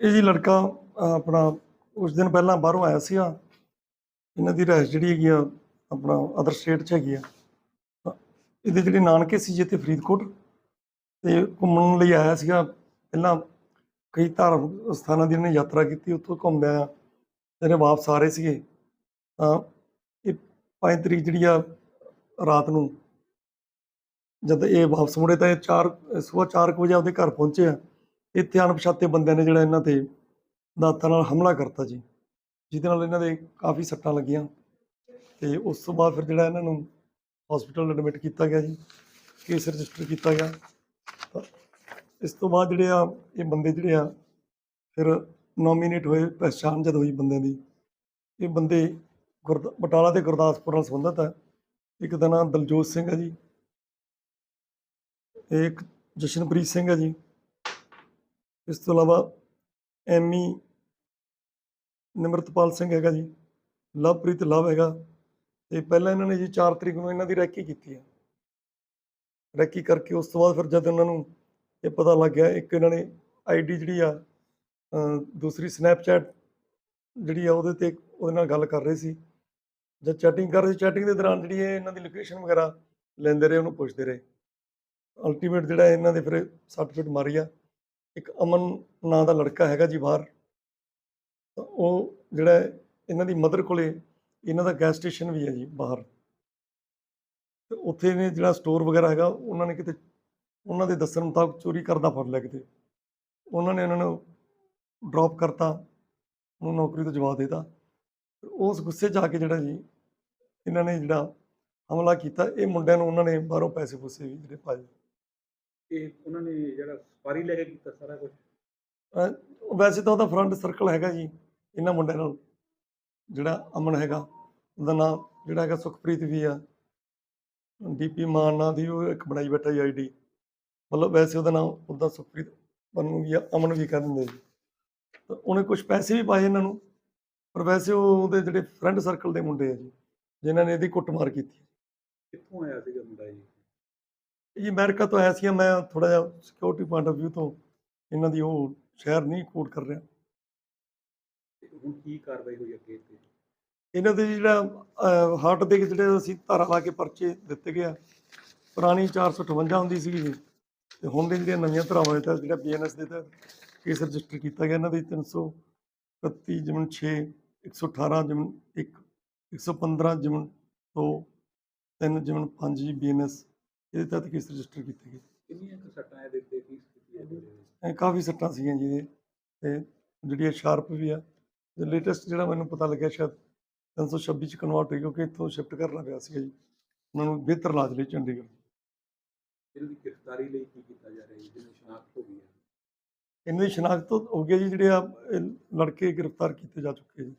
ਇਹ ਜੀ ਲੜਕਾ ਆਪਣਾ ਉਸ ਦਿਨ ਪਹਿਲਾਂ ਬਾਹਰੋਂ ਆਇਆ ਸੀਗਾ। ਇਹਨਾਂ ਦੀ ਰਹਿਸ਼ ਜਿਹੜੀ ਹੈਗੀ ਆ, ਆਪਣਾ ਅਦਰ ਸਟੇਟ 'ਚ ਹੈਗੀ ਆ। ਇਹਦੇ ਜਿਹੜੇ ਨਾਨਕੇ ਸੀ ਜੇ ਤੇ ਫਰੀਦਕੋਟ, ਤੇ ਘੁੰਮਣ ਲਈ ਆਇਆ ਸੀਗਾ। ਪਹਿਲਾਂ ਕਈ ਧਾਰਮਿਕ ਸਥਾਨਾਂ ਦੀ ਇਹਨੇ ਯਾਤਰਾ ਕੀਤੀ, ਉੱਥੋਂ ਘੁੰਮਿਆ ਜਿਹੜੇ ਵਾਪਸ ਆ ਰਹੇ ਸੀਗੇ। ਤਾਂ ਇਹ 5 ਤਰੀਕ ਜਿਹੜੀ ਆ, ਰਾਤ ਨੂੰ ਜਦ ਇਹ ਵਾਪਸ ਮੁੜੇ ਤਾਂ ਇਹ 4 ਸਵੇਰ 4 ਵਜੇ ਆਪਦੇ ਘਰ ਪਹੁੰਚੇ ਆ। ਇੱਥੇ ਅਣਪਛਾਤੇ ਬੰਦਿਆਂ ਨੇ ਜਿਹੜਾ ਇਹਨਾਂ ਤੇ ਦਾਤਾਂ ਨਾਲ ਹਮਲਾ ਕਰਤਾ ਜੀ, ਜਿਹਦੇ ਨਾਲ ਇਹਨਾਂ ਦੇ ਕਾਫੀ ਸੱਟਾਂ ਲੱਗੀਆਂ ਤੇ ਉਸ ਤੋਂ ਬਾਅਦ ਫਿਰ ਜਿਹੜਾ ਇਹਨਾਂ ਨੂੰ ਹਸਪੀਟਲ ਐਡਮਿਟ ਕੀਤਾ ਗਿਆ ਜੀ ਕੇਸ ਰਜਿਸਟਰ ਕੀਤਾ ਗਿਆ। ਇਸ ਤੋਂ ਬਾਅਦ ਜਿਹੜੇ ਆ, ਇਹ ਬੰਦੇ ਜਿਹੜੇ ਆ, ਫਿਰ ਨੋਮੀਨੇਟ ਹੋਏ, ਪਹਿਚਾਣ ਜਦ ਹੋਈ ਬੰਦਿਆਂ ਦੀ, ਇਹ ਬੰਦੇ ਗੁਰਦ, ਬਟਾਲਾ ਤੇ ਗੁਰਦਾਸਪੁਰ ਨਾਲ ਸੰਬੰਧਿਤ ਹੈ ਇੱਕ ਦਾ ਨਾਮ ਦਲਜੋਤ ਸਿੰਘ ਹੈ ਜੀ ਇਹ ਇੱਕ ਜਸ਼ਨਪ੍ਰੀਤ ਸਿੰਘ ਹੈ ਜੀ। ਇਸ ਤੋਂ ਇਲਾਵਾ ਐਮੀ ਨਿਮਰਤਪਾਲ ਸਿੰਘ ਹੈਗਾ ਜੀ, ਲਵਪ੍ਰੀਤ ਲਵ ਹੈਗਾ ਤੇ ਪਹਿਲਾਂ ਇਹਨਾਂ ਨੇ ਜੀ 4 ਤਰੀਕ ਨੂੰ ਇਹਨਾਂ ਦੀ ਰੈਕੀ ਕੀਤੀ ਆ। ਰੈਕੀ ਕਰਕੇ ਉਸ ਤੋਂ ਬਾਅਦ ਫਿਰ ਜਦ ਇਹਨਾਂ ਨੂੰ ਇਹ ਪਤਾ ਲੱਗ ਗਿਆ, ਇੱਕ ਇਹਨਾਂ ਨੇ ਆਈਡੀ ਜਿਹੜੀ ਆ ਦੂਸਰੀ ਸਨੈਪਚੈਟ ਜਿਹੜੀ ਆ ਉਹਦੇ ਤੇ ਉਹਦੇ ਨਾਲ ਗੱਲ ਕਰ ਰਹੇ ਸੀ। ਜਦ ਚੈਟਿੰਗ ਕਰ ਰਹੇ ਸੀ ਚੈਟਿੰਗ ਦੇ ਦੌਰਾਨ ਜਿਹੜੀ ਇਹ ਇਹਨਾਂ ਦੀ ਲੋਕੇਸ਼ਨ ਵਗੈਰਾ ਲੈਂਦੇ ਰਹੇ, ਉਹਨੂੰ ਪੁੱਛਦੇ ਰਹੇ। ਅਲਟੀਮੇਟ ਜਿਹੜਾ ਇਹਨਾਂ ਦੇ ਫਿਰ ਸਰਟੀਫਿਕੇਟ ਮਾਰੀ ਆ। ਇੱਕ ਅਮਨ ਨਾਂ ਦਾ ਲੜਕਾ ਹੈਗਾ ਜੀ ਬਾਹਰ। ਤਾਂ ਉਹ ਜਿਹੜਾ ਇਹਨਾਂ ਦੀ ਮਦਰ ਕੋਲੇ ਇਹਨਾਂ ਦਾ ਗੈਸ ਸਟੇਸ਼ਨ ਵੀ ਹੈ ਜੀ ਬਾਹਰ। ਤੇ ਉੱਥੇ ਨੇ ਜਿਹੜਾ ਸਟੋਰ ਵਗੈਰਾ ਹੈਗਾ, ਉਹਨਾਂ ਨੇ ਕਿਤੇ ਉਹਨਾਂ ਦੇ ਦੱਸਣ ਮੁਤਾਬਕ ਚੋਰੀ ਕਰਦਾ ਫੜ ਲਿਆ ਕਿਤੇ। ਉਹਨਾਂ ਨੇ ਇਹਨਾਂ ਨੂੰ ਡ੍ਰੌਪ ਕਰਤਾ, ਉਹਨੂੰ ਨੌਕਰੀ ਤੋਂ ਜਵਾਬ ਦੇਤਾ। ਉਸ ਗੁੱਸੇ 'ਚ ਆ ਕੇ ਜਿਹੜਾ ਜੀ ਇਹਨਾਂ ਨੇ ਜਿਹੜਾ ਹਮਲਾ ਕੀਤਾ, ਇਹ ਮੁੰਡਿਆਂ ਨੂੰ ਉਹਨਾਂ ਨੇ ਬਾਹਰੋਂ ਪੈਸੇ ਪੂਸੇ ਵੀ ਜਿਹੜੇ ਪਾਏ। ਇਹ ਉਹਨਾਂ ਨੇ ਜਿਹੜਾ ਸਪਾਰੀ ਲੈ ਕੇ ਕੀਤਾ ਸਾਰਾ ਕੁਝ ਅਹ ਵੈਸੇ ਤਾਂ ਉਹਦਾ ਫਰੰਟ ਸਰਕਲ ਹੈਗਾ ਜੀ ਇਹਨਾਂ ਮੁੰਡਿਆਂ ਨਾਲ ਜਿਹੜਾ ਅਮਨ ਹੈਗਾ ਉਹਦਾ ਨਾਮ ਜਿਹੜਾ ਹੈਗਾ ਸੁਖਪ੍ਰੀਤ ਵੀ ਆ। ਡੀਪੀ ਮਾਨ ਨਾਂ ਦੀ ਉਹ ਇੱਕ ਬਣਾਈ ਬੈਠਾ ਜੀ ਆਈਡੀ ਮਤਲਬ ਵੈਸੇ ਉਹਦਾ ਨਾਮ ਉਹਦਾ ਸੁਖਪ੍ਰੀਤ ਨੂੰ ਵੀ ਆ ਅਮਨ ਵੀ ਕਹਿ ਦਿੰਦੇ ਜੀ। ਤਾਂ ਉਹਨੇ ਕੁਝ ਪੈਸੇ ਵੀ ਪਾਏ ਇਹਨਾਂ ਨੂੰ ਪਰ ਵੈਸੇ ਉਹ ਉਹਦੇ ਜਿਹੜੇ ਫਰੈਂਡ ਸਰਕਲ ਦੇ ਮੁੰਡੇ ਆ ਜੀ ਜਿਨ੍ਹਾਂ ਨੇ ਇਹਦੀ ਕੁੱਟਮਾਰ ਕੀਤੀ। ਕਿੱਥੋਂ ਆਇਆ ਸੀਗਾ ਮੁੰਡਾ ਜੀ? ਇਹ ਅਮਰੀਕਾ ਤੋਂ ਆਇਆ ਸੀ ਮੈਂ ਥੋੜਾ ਜਿਹਾ ਸਿਕਿਉਰਿਟੀ ਪੁਆਇੰਟ ਆਫ View ਤੋਂ ਇਹਨਾਂ ਦੀ ਉਹ ਸ਼ਹਿਰ ਨਹੀਂ ਕੋਟ ਕਰ ਰਿਹਾ। ਹੁਣ ਕੀ ਕਾਰਵਾਈ ਹੋਈ ਅੱਗੇ ਤੇ ਇਹਨਾਂ ਦੇ ਜਿਹੜਾ ਹਾਰਟ ਦੇ ਜਿਹੜੇ ਅਸੀਂ ਧਾਰਾ ਲਾ ਕੇ ਪਰਚੇ ਦਿੱਤੇ ਗਿਆ ਪੁਰਾਣੀ 458 ਹੁੰਦੀ ਸੀਗੀ ਜੀ ਤੇ ਹੁਣ ਦੇ ਜਿਹੜੀਆਂ ਨਵੀਆਂ ਧਾਰਾਵਾਂ ਦੇ ਤਹਿਤ ਜਿਹੜਾ ਬੀਐਨਐਸ ਦੇ ਤਹਿਤ ਕੇਸ ਰਜਿਸਟਰ ਕੀਤਾ ਗਿਆ ਇਹਨਾਂ ਦੀ 331 ਜਿਮਨ 6 118 ਜਿਮਨ 1 115 ਜਿਮਨ 2 3 ਜਿਮਨ 5 ਜੀ ਬੀਐਨਐਸ ਇਹਦੇ ਤਹਿਤ ਕੇਸ ਰਜਿਸਟਰ ਕੀਤੇ ਗਏ। ਕਿੰਨੀਆਂ ਕੁ ਸੱਟਾਂ ਇਹਦੇ ਤੇ ਕੀ ਸਥਿਤੀ ਹੈ ਇਹਦੇ ਵਿੱਚ? ਇਹ ਕਾਫੀ ਸੱਟਾਂ ਸੀਗੀਆਂ ਜੀ ਇਹਦੇ। ਤੇ ਜਿਹੜੀ ਸ਼ਾਰਪ ਵੀ ਆ ਤੇ ਲੇਟੈਸਟ ਜਿਹੜਾ ਮੈਨੂੰ ਪਤਾ ਲੱਗਿਆ ਸ਼ਾਇਦ 326 ਚ ਕਨਵਰਟ ਹੋਈ ਕਿਉਂਕਿ ਇੱਥੋਂ ਸ਼ਿਫਟ ਕਰਨਾ ਪਿਆ ਸੀਗਾ ਜੀ। ਉਹਨਾਂ ਨੂੰ ਬਿਹਤਰ ਇਲਾਜ ਲਈ ਚੰਡੀਗੜ੍ਹ। ਇਹਨਾਂ ਦੀ ਗ੍ਰਿਫਤਾਰੀ ਲਈ ਕੀ ਕੀਤਾ ਜਾ ਰਿਹਾ ਹੈ ਜਿਹਨੂੰ ਸ਼ਨਾਖਤ ਹੋ ਗਈ ਹੈ। ਇਹਨਾਂ ਦੀ ਸ਼ਨਾਖਤ ਹੋ ਗਈ ਹੈ ਜੀ ਜਿਹੜੇ ਆ ਇਹ ਲੜਕੇ ਗ੍ਰਿਫਤਾਰ ਕੀਤੇ ਜਾ ਚੁੱਕੇ ਜੀ।